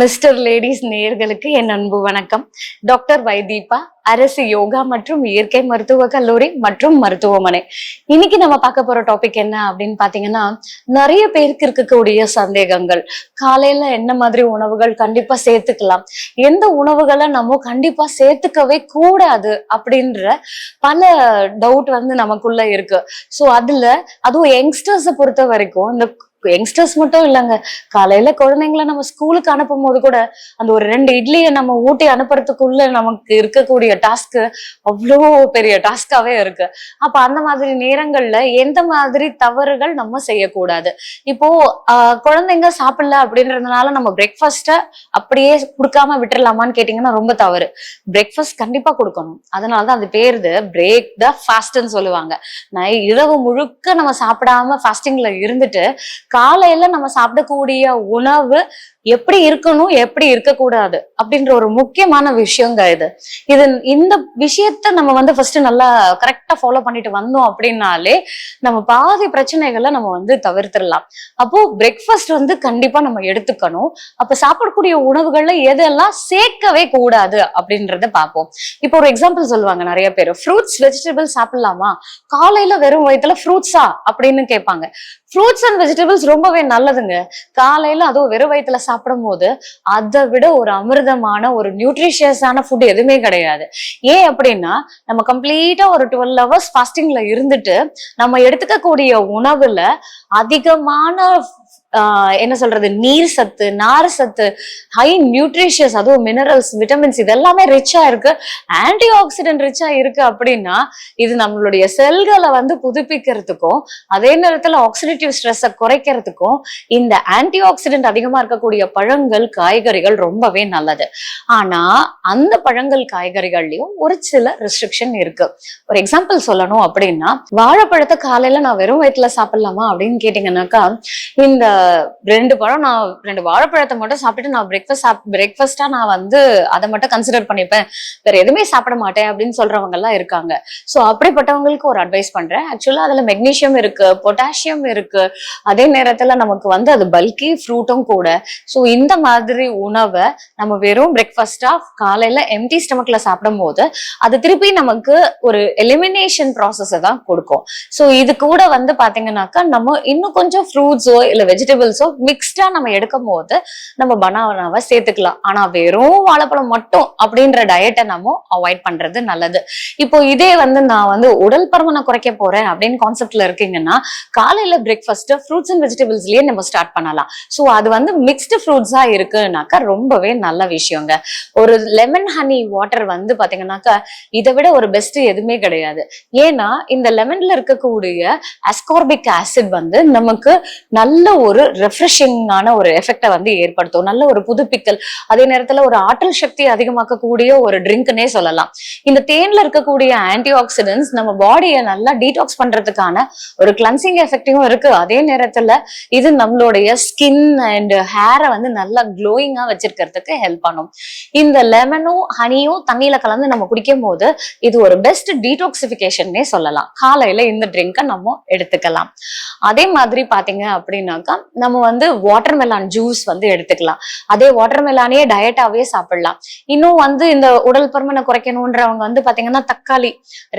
Mister ladies நேர்களுக்கு என் அன்பு வணக்கம். டாக்டர் வைதீபா அரசு யோகா மற்றும் இயற்கை மருத்துவ கல்லூரி மற்றும் மருத்துவமனை. இன்னைக்கு நம்ம பார்க்க போற டாபிக் என்ன அப்படின்னு பாத்தீங்கன்னா நிறைய பேருக்கு இருக்கக்கூடிய சந்தேகங்கள். காலையில என்ன மாதிரி உணவுகள் கண்டிப்பா சேர்த்துக்கலாம். எந்த உணவுகளை நம்ம கண்டிப்பா சேர்த்துக்கவே கூடாது அப்படின்ற பல டவுட் வந்து நமக்குள்ள இருக்கு. சோ அதுல அதுவும் யங்ஸ்டர்ஸை பொறுத்த வரைக்கும் இந்த யங்ஸ்டர்ஸ் மட்டும் இல்லைங்க. காலையில குழந்தைங்கள நம்ம ஸ்கூலுக்கு அனுப்பும் போது கூட அந்த ஒரு ரெண்டு இட்லியை நம்ம ஊட்டி அனுப்புறதுக்குள்ள நமக்கு இருக்கக்கூடிய டாஸ்க் அவ்வளோ பெரிய டாஸ்காவே இருக்கு. அப்ப அந்த மாதிரி நேரங்கள்ல எந்த மாதிரி தவறுகள் நம்ம செய்யக்கூடாது. இப்போ ஆஹ், குழந்தைங்க சாப்பிடல அப்படின்றதுனால நம்ம பிரேக்ஃபாஸ்ட அப்படியே கொடுக்காம விட்டுடலாமான்னு கேட்டீங்கன்னா ரொம்ப தவறு. பிரேக்ஃபாஸ்ட் கண்டிப்பா கொடுக்கணும். அதனாலதான் அது பேருது பிரேக் த ஃபாஸ்ட்னு சொல்லுவாங்க. நை இரவு முழுக்க நம்ம சாப்பிடாம ஃபாஸ்டிங்ல இருந்துட்டு காலையில நம்ம சாப்பிடக்கூடிய உணவு எப்படி இருக்கணும் எப்படி இருக்கக்கூடாது அப்படின்ற ஒரு முக்கியமான விஷயங்க இது. இது இந்த விஷயத்த நம்ம வந்து ஃபர்ஸ்ட் நல்லா கரெக்டா ஃபாலோ பண்ணிட்டு வந்தோம் அப்படின்னாலே நம்ம பாதி பிரச்சனைகளை நம்ம வந்து தவிர்த்திடலாம். அப்போ பிரேக்ஃபாஸ்ட் வந்து கண்டிப்பா நம்ம எடுத்துக்கணும். அப்ப சாப்பிடக்கூடிய உணவுகள்ல எதெல்லாம் சேர்க்கவே கூடாது அப்படின்றத பார்ப்போம். இப்போ ஒரு எக்ஸாம்பிள் சொல்லுவாங்க நிறைய பேர். ஃப்ரூட்ஸ் வெஜிடபிள்ஸ் சாப்பிடலாமா? காலையில வெறும் வயிற்றுல ஃப்ரூட்ஸா அப்படின்னு கேட்பாங்க. ஃப்ரூட்ஸ் அண்ட் வெஜிடபிள்ஸ் ரொம்பவே நல்லதுங்க. காலையில அதுவும் வெறும் வயிற்றுல சாப்பிடும் போது அதை விட ஒரு அமிர்தமான ஒரு நியூட்ரிஷியஸான ஃபுட் எதுவுமே கிடையாது. ஏன் அப்படின்னா நம்ம கம்ப்ளீட்டா ஒரு டுவெல் ஹவர்ஸ் ஃபாஸ்டிங்ல இருந்துட்டு நம்ம எடுத்துக்கக்கூடிய உணவுல அதிகமான என்ன சொல்றது? நீர் சத்து நார் சத்து ஹை நியூட்ரிஷியஸ் அதுவும் மினரல்ஸ் விட்டமின்ஸ் இது எல்லாமே ரிச்சா இருக்கு. ஆன்டி ஆக்சிடென்ட் ரிச்சா இருக்கு அப்படின்னா இது நம்மளுடைய செல்களை வந்து புதுப்பிக்கிறதுக்கும் அதே நேரத்துல ஆக்சிடேட்டிவ் ஸ்ட்ரெஸ்ஸை குறைக்கிறதுக்கும் இந்த ஆன்டி ஆக்சிடென்ட் அதிகமா இருக்கக்கூடிய பழங்கள் காய்கறிகள் ரொம்பவே நல்லது. ஆனா அந்த பழங்கள் காய்கறிகள்லயும் ஒரு சில ரெஸ்ட்ரிக்ஷன் இருக்கு. ஒரு எக்ஸாம்பிள் சொல்லணும் அப்படின்னா வாழைப்பழத்தை காலையில நான் வெறும் வயிற்றுல சாப்பிடலாமா அப்படின்னு கேட்டீங்கன்னாக்கா இந்த ரெண்டு பழம் நான் ரெண்டு வாழைப்பழத்தை மட்டும் சாப்பிட்டுட்டு நான் பிரேக்ஃபாஸ்ட் சாப் பிரேக்ஃபாஸ்டா நான் வந்து அதை மட்டும் கன்சிடர் பண்ணிப்பேன். வேற எதுவுமே சாப்பிட மாட்டேன் அப்படின்னு சொல்றவங்க எல்லாம் இருக்காங்க. ஸோ அப்படிப்பட்டவங்களுக்கு ஒரு அட்வைஸ் பண்றேன். ஆக்சுவலா அதுல மெக்னீஷியம் இருக்கு பொட்டாசியம் இருக்கு. அதே நேரத்துல நமக்கு வந்து அது பல்கி ஃப்ரூட்டும் கூட. ஸோ இந்த மாதிரி உணவை நம்ம வெறும் பிரேக்ஃபாஸ்டா காலையில எம்டி ஸ்டமக்ல சாப்பிடும் போது அது திருப்பி நமக்கு ஒரு எலிமினேஷன் ப்ராசஸை தான் கொடுக்கும். ஸோ இது கூட வந்து பாத்தீங்கன்னாக்கா நம்ம இன்னும் கொஞ்சம் ஃப்ரூட்ஸோ இல்ல வெஜிடபிள்ஸோ மிக்ஸ்டா நம்ம எடுக்கும் போது நம்ம பனானாவை சேர்த்துக்கலாம். ஆனா வெறும் வாழைப்பழம் மட்டும் அப்படின்ற டயட்டை நம்ம அவாய்ட் பண்றது நல்லது. இப்போ இதே வந்து நான் வந்து உடல் பருமனை குறைக்க போறேன் அப்படின்னு கான்செப்ட்ல இருக்கீங்கன்னா காலையில பிரேக்ஃபாஸ்ட் ஃப்ரூட்ஸ் அண்ட் வெஜிடபிள்ஸ்லயே நம்ம ஸ்டார்ட் பண்ணலாம். ஸோ அது வந்து மிக்ஸ்டு ஃப்ரூட்ஸா இருக்குன்னாக்கா ரொம்பவே நல்ல விஷயங்க. ஒரு லெமன் ஹனி வாட்டர் வந்து பாத்தீங்கன்னாக்கா இதை விட ஒரு பெஸ்ட் எதுவுமே கிடையாது. ஏன்னா இந்த லெமன்ல இருக்கக்கூடிய அஸ்கார்பிக் ஆசிட் வந்து நமக்கு நல்ல ஒரு ரெஃப்ரெஷிங்கான ஒரு எஃபெக்டை வந்து ஏற்படுத்தும். நல்ல ஒரு புதுப்பிக்கல் அதே நேரத்துல ஒரு ஆற்றல் சக்தி அதிகமாக்கக்கூடிய ஒரு ட்ரிங்க்னே சொல்லலாம். இந்த தேன்ல இருக்கக்கூடிய ஆன்டி ஆக்சிடென்ட்ஸ் நம்ம பாடியை நல்லா டீடாக்ஸ் பண்றதுக்கான ஒரு கிளன்சிங் எஃபெக்டிவும் இருக்கு. அதே நேரத்துல இது நம்மளுடைய ஸ்கின் அண்ட் ஹேரை வந்து நல்லா க்ளோயிங்கா வச்சிருக்கிறதுக்கு ஹெல்ப் பண்ணும். இந்த லெமனும் ஹனியும் தண்ணியில கலந்து நம்ம குடிக்கும் போது இது ஒரு பெஸ்ட் டீடாக்சிபிகேஷன்னே சொல்லலாம். காலையில இந்த ட்ரிங்கை நம்ம எடுத்துக்கலாம். அதே மாதிரி பாத்தீங்க அப்படின்னாக்கா நம்ம வந்து வாட்டர்மெலான் ஜூஸ் வந்து எடுத்துக்கலாம். அதே வாட்டர் மெலானே டயட்டாவே சாப்பிடலாம். இன்னும் வந்து இந்த உடல் பருமனை குறைக்கணுன்றவங்க வந்து பாத்தீங்கன்னா தக்காளி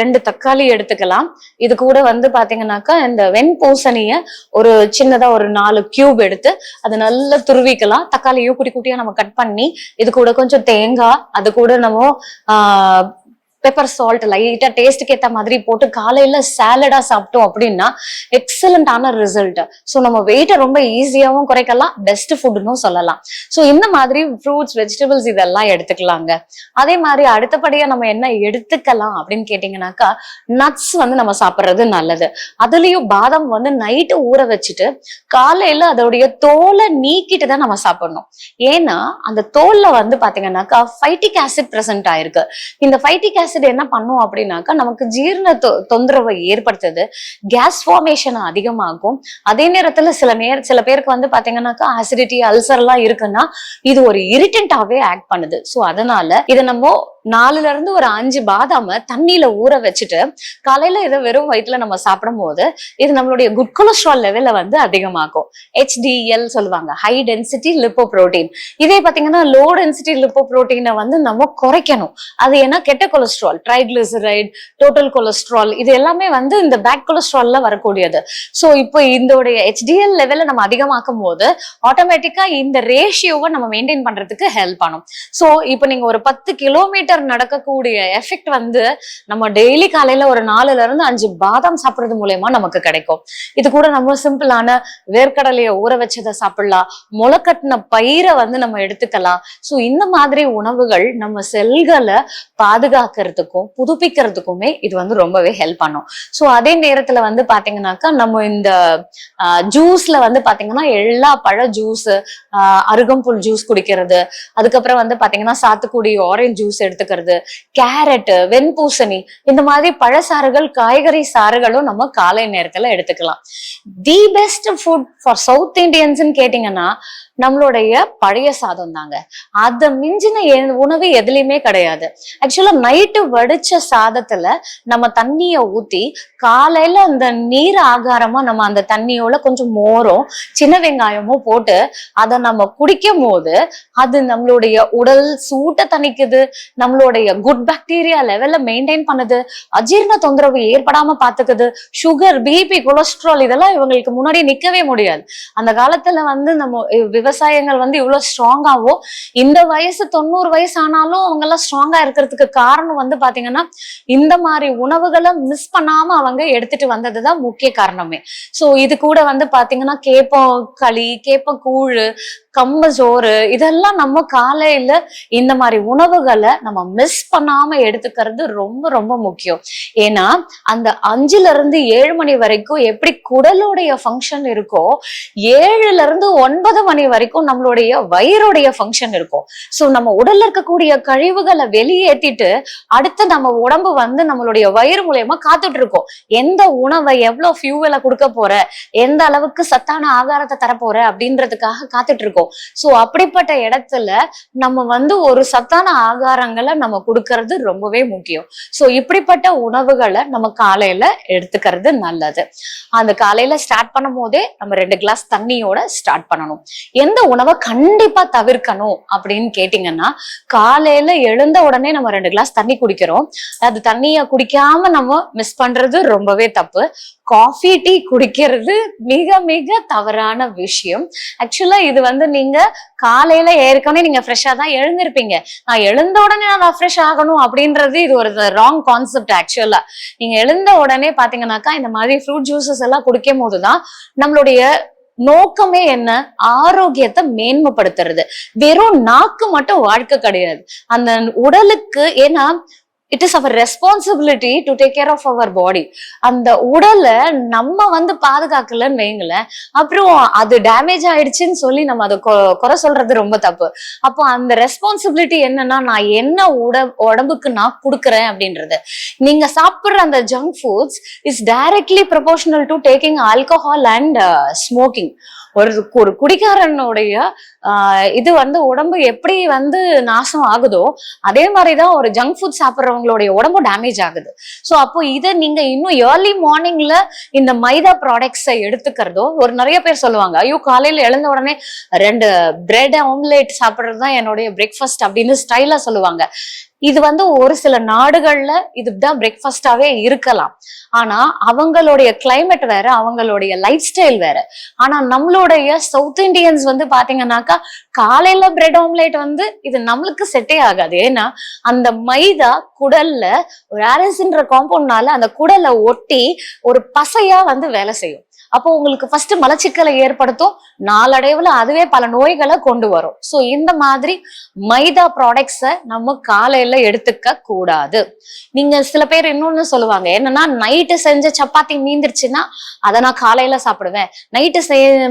ரெண்டு தக்காளி எடுத்துக்கலாம். இது கூட வந்து பாத்தீங்கன்னாக்கா இந்த வெண்பூசணிய ஒரு சின்னதா ஒரு நாலு கியூப் எடுத்து அதை நல்லா துருவிக்கலாம். தக்காளியும் குட்டி குட்டியா நம்ம கட் பண்ணி இது கூட கொஞ்சம் தேங்காய் அது கூட நம்ம பெப்பர் சால்ட் லைட்டா டேஸ்ட்டுக்கு ஏத்த மாதிரி போட்டு காலையில சாலடா சாப்பிட்டோம் அப்படின்னா எக்ஸலண்டான ரிசல்ட் ஸோ நம்ம வெயிட்டை ரொம்ப ஈஸியாவும் குறைக்கலாம் பெஸ்ட் ஃபுட்னும் சொல்லலாம். ஸோ இந்த மாதிரி ஃப்ரூட்ஸ் வெஜிடபிள்ஸ் இதெல்லாம் எடுத்துக்கலாங்க. அதே மாதிரி அடுத்தபடியா நம்ம என்ன எடுத்துக்கலாம் அப்படின்னு கேட்டீங்கன்னாக்கா நட்ஸ் வந்து நம்ம சாப்பிட்றது நல்லது. அதுலயும் பாதாம் வந்து நைட்டு ஊற வச்சுட்டு காலையில அதோடைய தோலை நீக்கிட்டு தான் நம்ம சாப்பிடணும். ஏன்னா அந்த தோல்ல வந்து பாத்தீங்கன்னாக்கா ஃபைட்டிக் ஆசிட் பிரசன்ட் ஆயிருக்கு. இந்த ஃபைட்டிக் ஆசிட் என்ன பண்ணும் அப்படின்னாக்கா நமக்கு ஜீரண தொந்தரவை ஏற்படுத்துது. கேஸ் ஃபார்மேஷன் அதிகமாகும். அதே நேரத்துல சில நேர சில பேருக்கு வந்து பாத்தீங்கன்னாக்கா ஆசிடிட்டி அல்சர் எல்லாம் இருக்குன்னா இது ஒரு இரிட்டன்டாவே ஆக்ட் பண்ணுது. ஸோ அதனால இதை நம்ம நாலுல இருந்து ஒரு அஞ்சு பாதாம தண்ணியில ஊற வச்சுட்டு காலையில இதை வெறும் வயிற்றுல நம்ம சாப்பிடும் போது இது நம்மளுடைய குட் கொலஸ்ட்ரால் லெவல வந்து அதிகமாக்கும். ஹெச்டிஎல் சொல்லுவாங்க. ஹை டென்சிட்டி லிப்போ புரோட்டீன் இதே பாத்தீங்கன்னா லோ டென்சிட்டி லிப்போ புரோட்டீனை வந்து நம்ம குறைக்கணும். அது ஏன்னா கெட்ட கொலஸ்ட்ரால் ட்ரைக்ளிசரைட் டோட்டல் கொலஸ்ட்ரால் இது எல்லாமே வந்து இந்த பேட் கொலஸ்ட்ரால்ல வரக்கூடியது. ஸோ இப்போ இதோடைய ஹெச்டிஎல் லெவலை நம்ம அதிகமாக்கும் போது ஆட்டோமேட்டிக்கா இந்த ரேஷியோவை நம்ம மெயின்டைன் பண்றதுக்கு ஹெல்ப் பண்ணும். ஸோ இப்போ நீங்க ஒரு பத்து கிலோமீட்டர் நடக்கக்கூடிய எஃபெக்ட் வந்து நம்ம டெய்லி காலையில ஒரு நாலுல இருந்து அஞ்சு பாதாம் சாப்பிடுறது மூலயமா நமக்கு கிடைக்கும். இது கூட நம்ம சிம்பிளான வேர்க்கடலையை ஊற வச்சதை சாப்பிடலாம். முளைக்கட்டின பயிரை வந்து நம்ம எடுத்துக்கலாம். ஸோ இந்த மாதிரி உணவுகள் நம்ம செல்களை மாத்துறதுக்கும் புதுப்பிக்கிறதுக்குமே இது வந்து ரொம்பவே ஹெல்ப் பண்ணும். ஸோ அதே நேரத்துல வந்து பாத்தீங்கன்னாக்கா நம்ம இந்த ஜூஸ்ல வந்து பாத்தீங்கன்னா எல்லா பழ ஜூஸ் அருகம்புல் ஜூஸ் குடிக்கிறது அதுக்கப்புறம் வந்து பாத்தீங்கன்னா சாத்துக்குடி ஆரஞ்சு ஜூஸ் எடுத்துக்கிறது கேரட் வெண்பூசணி இந்த மாதிரி பழசாறுகள் காய்கறி சாறுகளும் நம்ம காலை நேரத்துல எடுத்துக்கலாம். The best food for South இண்டியன்ஸ்னு கேட்டீங்கன்னா நம்மளுடைய பழைய சாதம் தாங்க. அதை மிஞ்சின உணவு எதுலையுமே கிடையாது. ஆக்சுவலா நைட் நைட்டு வடிச்ச சாதத்துல நம்ம தண்ணிய ஊத்தி காலையில அந்த நீர் ஆகாரமா நம்ம அந்த தண்ணியோட கொஞ்சம் மோரும் சின்ன வெங்காயமும் போட்டு அதை நம்ம குடிக்கும் போது அது நம்மளுடைய உடல் சூட்டை தணிக்குது நம்மளுடைய குட் பாக்டீரியா லெவல்ல மெயின்டைன் பண்ணுது அஜீரண தொந்தரவு ஏற்படாம பாத்துக்குது சுகர் பிபி கொலஸ்ட்ரால் இதெல்லாம் இவங்களுக்கு முன்னாடி நிக்கவே முடியாது. அந்த காலத்துல வந்து நம்ம விவசாயங்கள் வந்து இவ்வளவு ஸ்ட்ராங்காவோ இந்த வயசு தொண்ணூறு வயசு ஆனாலும் அவங்க எல்லாம் ஸ்ட்ராங்கா இருக்கிறதுக்கு காரணம் வந்து பாத்தீங்கன்னா இந்த மாதிரி உணவுகளை மிஸ் பண்ணாம அவங்க எடுத்துட்டு வந்ததுதான் முக்கிய காரணமே. சோ இது கூட வந்து பாத்தீங்கன்னா கேப்பம் களி கேப்ப கூழ் கம்ப சோறு இதெல்லாம் நம்ம காலையில இந்த மாதிரி உணவுகளை நம்ம மிஸ் பண்ணாம எடுத்துக்கிறது ரொம்ப ரொம்ப முக்கியம். ஏன்னா அந்த அஞ்சுல இருந்து ஏழு மணி வரைக்கும் எப்படி குடலுடைய ஃபங்க்ஷன் இருக்கோ ஏழுல இருந்து ஒன்பது மணி வரைக்கும் நம்மளுடைய வயிறுடைய ஃபங்க்ஷன் இருக்கும். சோ நம்ம உடல்ல இருக்கக்கூடிய கழிவுகளை வெளியேத்திட்டு அடுத்து நம்ம உடம்பு வந்து நம்மளுடைய வயிறு மூலியமா காத்துட்டு இருக்கோம். எந்த உணவை எவ்வளவு ஃபியூவலை கொடுக்க போற? எந்த அளவுக்கு சத்தான ஆகாரத்தை தரப்போற அப்படின்றதுக்காக காத்துட்டு இருக்கோம். சோ அப்படிப்பட்ட இடத்துல நம்ம வந்து ஒரு சத்தான ஆகாரங்களை நம்ம கொடுக்கறது ரொம்பவே முக்கியம். சோ இப்படிப்பட்ட உணவுகளை நம்ம காலையில எடுத்துக்கிறது நல்லது. அந்த காலையில ஸ்டார்ட் பண்ணும் போதே நம்ம ரெண்டு கிளாஸ் தண்ணியோட ஸ்டார்ட் பண்ணணும். எந்த உணவை கண்டிப்பா தவிர்க்கணும் அப்படின்னு கேட்டீங்கன்னா காலையில எழுந்த உடனே நம்ம ரெண்டு கிளாஸ் தண்ணி குடிக்கிறோம். அது தண்ணிய குடிக்காம நம்ம மிஸ் பண்றது ரொம்பவே தப்பு. காஃபி டீ குடிக்கிறது மிக மிக தவறான விஷயம். ஆக்சுவலா இது வந்து நீங்க காலையில ஏற்கனவே நீங்க ஃப்ரெஷ்ஷா தான் எழுந்திருப்பீங்க. நான் எழுந்த உடனே நான் ஃப்ரெஷ் ஆகணும் அப்படின்றது இது ஒரு ராங் கான்செப்ட் ஆக்சுவலா நீங்க எழுந்த உடனே பாத்தீங்கன்னாக்கா இந்த மாதிரி ஃப்ரூட் ஜூசஸ் எல்லாம் குடிக்கும் போதுதான் நம்மளுடைய நோக்கமே என்ன? ஆரோக்கியத்தை மேன்மைப்படுத்துறது. வெறும் நாக்கு மட்டும் வாழ்க்கை கிடையாது அந்த உடலுக்கு ஏன்னா it is our responsibility to take care of our body அந்த உடலை நம்ம வந்து பாதுகாக்கலன்னு வைங்களேன். அப்புறம் அது டேமேஜ் ஆயிடுச்சுன்னு சொல்லி நம்ம அதை கொ- குறை சொல்றது ரொம்ப தப்பு. அப்போ அந்த ரெஸ்பான்சிபிலிட்டி என்னன்னா நான் என்ன உட உடம்புக்கு நான் கொடுக்குறேன் அப்படின்றது. நீங்க சாப்பிடுற அந்த junk foods is directly proportional to taking alcohol and smoking ஒரு ஒரு குடிகாரனுடைய இது வந்து உடம்பு எப்படி வந்து நாசம் ஆகுதோ அதே மாதிரிதான் ஒரு ஜங்க் ஃபுட் சாப்பிட்றவங்களுடைய உடம்பு டேமேஜ் ஆகுது. ஸோ அப்போ இதை நீங்க இன்னும் ஏர்லி மார்னிங்ல இந்த மைதா ப்ராடக்ட்ஸை எடுத்துக்கிறதோ ஒரு நிறைய பேர் சொல்லுவாங்க ஐயோ காலையில எழுந்த உடனே ரெண்டு பிரெட் ஆம்லேட் சாப்பிட்றது தான் என்னுடைய பிரேக்ஃபாஸ்ட் அப்படின்னு ஸ்டைலா சொல்லுவாங்க. இது வந்து ஒரு சில நாடுகள்ல இதுதான் பிரேக்ஃபாஸ்டாவே இருக்கலாம். ஆனா அவங்களுடைய கிளைமேட் வேற அவங்களுடைய லைஃப் ஸ்டைல் வேற. ஆனா நம்மளுடைய சவுத் இந்தியன்ஸ் வந்து பாத்தீங்கன்னாக்கா காலையில பிரெட் ஆம்லேட் வந்து இது நம்மளுக்கு செட்டே ஆகாது. ஏன்னா அந்த மைதா குடல்ல ஒரு ஆரன்ஸ்ன்ற காம்பவுண்ட்னால அந்த குடலை ஒட்டி ஒரு பசையா வந்து வேலை செய்யும். அப்போ உங்களுக்கு ஃபர்ஸ்ட் மலச்சிக்கலை ஏற்படுத்தும். நாளடைவுல அதுவே பல நோய்களை கொண்டு வரும். ஸோ இந்த மாதிரி மைதா ப்ராடக்ட்ஸை நம்ம காலையில எடுத்துக்க கூடாது. நீங்க சில பேர் இன்னொன்னு சொல்லுவாங்க. என்னன்னா நைட்டு செஞ்ச சப்பாத்தி மீந்துருச்சுன்னா அதை நான் காலையில சாப்பிடுவேன். நைட்டு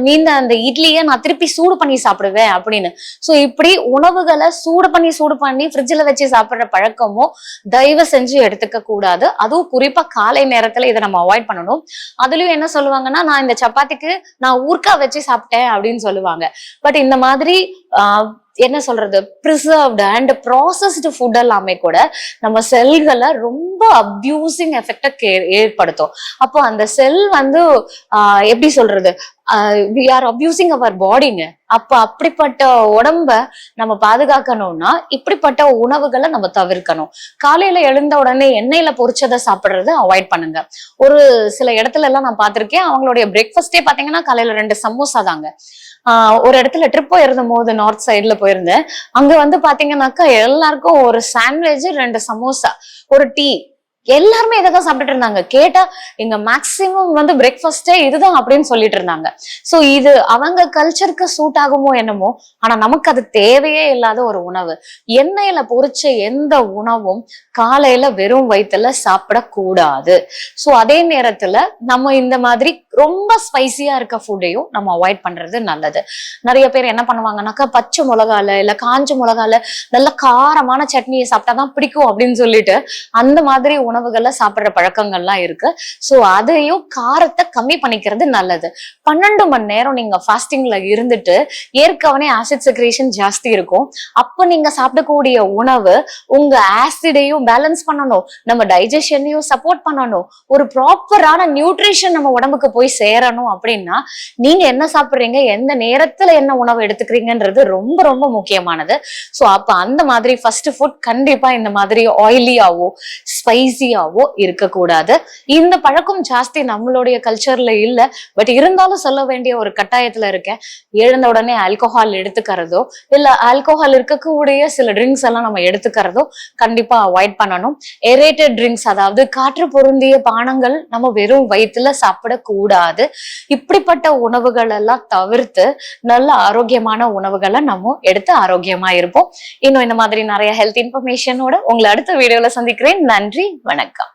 மீந்த அந்த இட்லியை நான் திருப்பி சூடு பண்ணி சாப்பிடுவேன் அப்படின்னு. ஸோ இப்படி உணவுகளை சூடு பண்ணி சூடு பண்ணி ஃப்ரிட்ஜில் வச்சு சாப்பிடுற பழக்கமும் தயவு செஞ்சு எடுத்துக்க கூடாது. அதுவும் குறிப்பா காலை நேரத்துல இதை நம்ம அவாய்ட் பண்ணணும். அதுலயும் என்ன சொல்லுவாங்கன்னா நான் இந்த சப்பாத்திக்கு நான் ஊர்க்கா வச்சு சாப்பிட்டேன் அப்படின்னு சொல்லுவாங்க. பட் இந்த மாதிரி என்ன சொல்றது ப்ரிசர்வ்டு அண்ட் ப்ராசஸ்டு ஃபுட் எல்லாமே கூட நம்ம செல்களை ரொம்ப அப்யூசிங் எஃபெக்டை ஏற்படுத்தும். அப்போ அந்த செல் வந்து ஆஹ் எப்படி சொல்றது வி ஆர் அப்யூசிங் அவர் பாடிங்க அப்ப அப்படிப்பட்ட உடம்ப நம்ம பாதுகாக்கணும்னா இப்படிப்பட்ட உணவுகளை நம்ம தவிர்க்கணும். காலையில எழுந்த உடனே எண்ணெயில பொரிச்சதை சாப்பிடுறத அவாய்ட் பண்ணுங்க. ஒரு சில இடத்துல எல்லாம் நான் பார்த்திருக்கேன் அவங்களுடைய பிரேக்ஃபாஸ்டே பாத்தீங்கன்னா காலையில ரெண்டு சமோசா தாங்க. ஆஹ் ஒரு இடத்துல ட்ரிப் போயிருந்த போது நார்த் சைட்ல போயிருந்தேன். அங்க வந்து பாத்தீங்கன்னாக்கா எல்லாருக்கும் ஒரு சாண்ட்விச் ரெண்டு சமோசா ஒரு டீ எல்லாருமே இதை தான் சாப்பிட்டுட்டு இருந்தாங்க. கேட்டா எங்க மேக்சிமம் வந்து பிரேக்ஃபாஸ்டே இதுதான் அப்படின்னு சொல்லிட்டு இருந்தாங்க. சோ இது அவங்க கல்ச்சருக்கு சூட் ஆகுமோ என்னமோ ஆனா நமக்கு அது தேவையே இல்லாத ஒரு உணவு. எண்ணெயில பொரிச்ச எந்த உணவும் காலையில வெறும் வயிற்றுல சாப்பிடக்கூடாது. சோ அதே நேரத்துல நம்ம இந்த மாதிரி ரொம்ப ஸ்பைசியா இருக்க ஃபுட்டையும் நம்ம அவாய்ட் பண்றது நல்லது. நிறைய பேர் என்ன பண்ணுவாங்கன்னாக்கா பச்சை மிளகால இல்ல காஞ்ச மிளகால நல்ல காரமான சட்னியை சாப்பிட்டாதான் பிடிக்கும் அப்படின்னு சொல்லிட்டு அந்த மாதிரி உணவுகள்ல சாப்பிடுற பழக்கங்கள்லாம் இருக்கு. ஸோ அதையும் காரத்தை கம்மி பண்ணிக்கிறது நல்லது. பன்னெண்டு மணி நேரம் நீங்க ஃபாஸ்டிங்ல இருந்துட்டு ஏற்கனவே ஆசிட் செக்ரேஷன் ஜாஸ்தி இருக்கும். அப்போ நீங்க சாப்பிடக்கூடிய உணவு உங்க ஆசிடையும் பேலன்ஸ் பண்ணணும். நம்ம டைஜஷனையும் சப்போர்ட் பண்ணணும். ஒரு ப்ராப்பரான நியூட்ரிஷன் நம்ம உடம்புக்கு போய் சேரணும் அப்படின்னா நீங்க என்ன சாப்பிடுறீங்க எந்த நேரத்துல என்ன உணவு எடுத்துக்கிறீங்கன்றது ரொம்ப ரொம்ப முக்கியமானது. சோ அப்ப அந்த மாதிரி ஃபர்ஸ்ட் ஃபுட் கண்டிப்பா இந்த மாதிரி ஆயிலியாவோ ஸ்பைசி பிஸியாவோ இருக்கக்கூடாது. இந்த பழக்கம் ஜாஸ்தி நம்மளுடைய கல்ச்சர்ல இல்ல. பட் இருந்தாலும் சொல்ல வேண்டிய ஒரு கட்டாயத்துல இருக்கேன். எழுந்த உடனே ஆல்கோஹால் எடுத்துக்கிறதோ இல்ல ஆல்கோஹால் இருக்கக்கூடிய சில ட்ரிங்க்ஸ் எல்லாம் நம்ம எடுத்துக்கிறதோ கண்டிப்பா அவாய்ட் பண்ணணும். ஏரேட்டட் ட்ரிங்க்ஸ் அதாவது காற்று பொருந்திய பானங்கள் நம்ம வெறும் வயிற்றுல சாப்பிடக்கூடாது. இப்படிப்பட்ட உணவுகள் எல்லாம் தவிர்த்து நல்ல ஆரோக்கியமான உணவுகளை நம்ம எடுத்து ஆரோக்கியமா இருப்போம். இன்னும் இந்த மாதிரி நிறைய ஹெல்த் இன்ஃபர்மேஷனோட உங்களை அடுத்த வீடியோல சந்திக்கிறேன். நன்றி வணக்கம்.